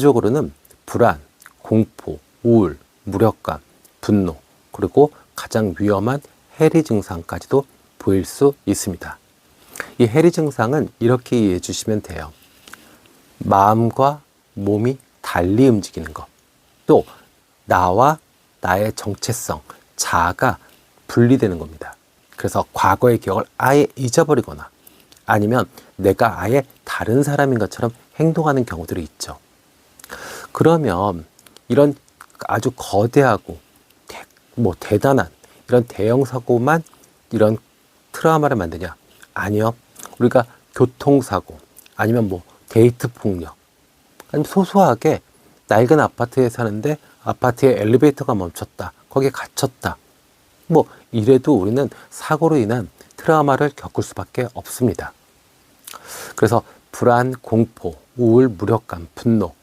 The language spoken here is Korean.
대표적으로는 불안, 공포, 우울, 무력감, 분노, 그리고 가장 위험한 해리 증상까지도 보일 수 있습니다. 이 해리 증상은 이렇게 이해해 주시면 돼요. 마음과 몸이 달리 움직이는 것. 또 나와 나의 정체성, 자아가 분리되는 겁니다. 그래서 과거의 기억을 아예 잊어버리거나 아니면 내가 아예 다른 사람인 것처럼 행동하는 경우들이 있죠. 그러면 이런 아주 거대하고 대, 뭐 대단한 이런 대형 사고만 이런 트라우마를 만드냐? 아니요. 우리가 교통사고 아니면 뭐 데이트 폭력 아니면 소소하게 낡은 아파트에 사는데 아파트에 엘리베이터가 멈췄다. 거기에 갇혔다. 뭐 이래도 우리는 사고로 인한 트라우마를 겪을 수밖에 없습니다. 그래서 불안, 공포, 우울, 무력감, 분노